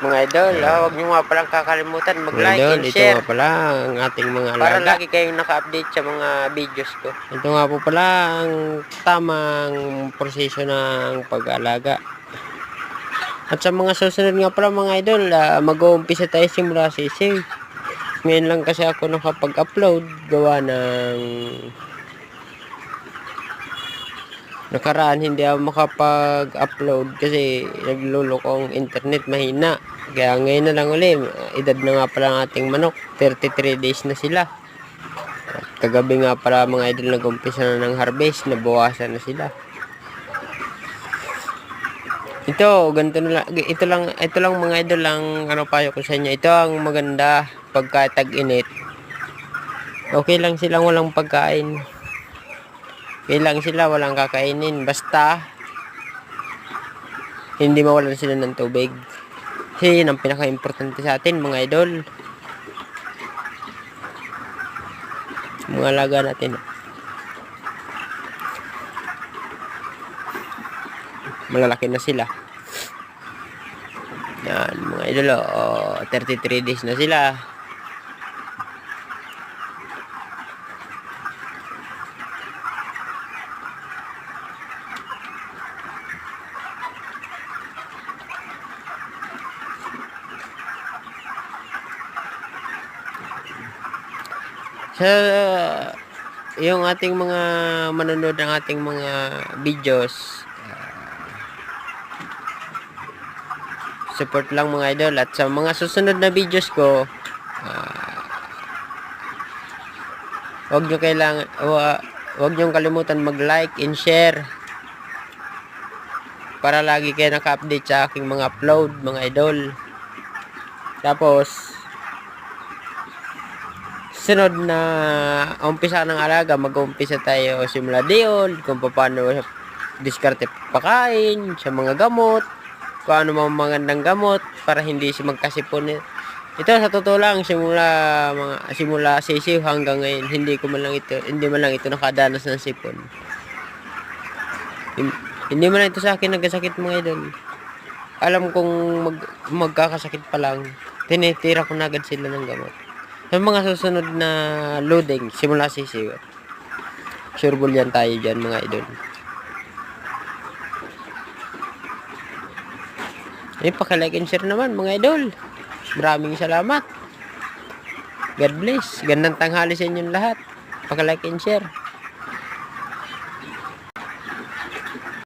Mga idol, ah, huwag nyo nga palang kakalimutan mag-like and ito share. nga pala ang ating mga Para alaga. lagi kayong naka-update sa mga videos ko. Ito nga po pala ang tamang proseso ng pag-alaga. At sa mga susunod nga pala mga idol, ah, mag-uumpisa tayo simula sisiw. Ngayon lang kasi ako nakapag-upload gawa ng nakaraan hindi ako makapag-upload kasi nagluloko ang internet mahina. Kaya ngayon na lang uli, edad na nga pala ang ating manok, 33 days na sila. At kagabi nga pala mga idol nag-umpisa na ng harvest, nabawasan na sila. Ito, ganito na lang, ito lang, ito lang mga idol lang ano payo ko sa inyo. Ito ang maganda pagka tag-init. Okay lang silang walang pagkain. Okay lang sila walang kakainin. Basta hindi mawalan sila ng tubig. Kasi yun ang pinaka-importante sa atin mga idol. Mga alaga natin. Malalaki na sila. Yan, mga idol, oh, 33 days na sila. Sa yung ating mga manonood ng ating mga videos, support lang mga idol. At sa mga susunod na videos ko ah, wag nyo kailangan wa, wag nyo kalimutan mag like and share para lagi kayo naka-update sa aking mga upload mga idol. Tapos sunod na umpisa ng alaga mag-umpisa tayo simula diyon kung paano diskarte pakain sa mga gamot kung ano mga gamot para hindi si magkasipon. Ito sa totoo lang simula mga simula sisiw hanggang ngayon hindi ko man lang ito hindi man lang ito nakadanas ng sipon. Hin- hindi man lang ito sa akin nagkasakit mga idol. Alam kong mag, magkakasakit pa lang. Tinitira ko na agad sila ng gamot sa mga susunod na loading simula sisiw sure yan tayo dyan mga idol Eh, paki-like and share naman mga idol. Maraming salamat. God bless. Gandang tanghali sa inyong lahat. Paki-like and share.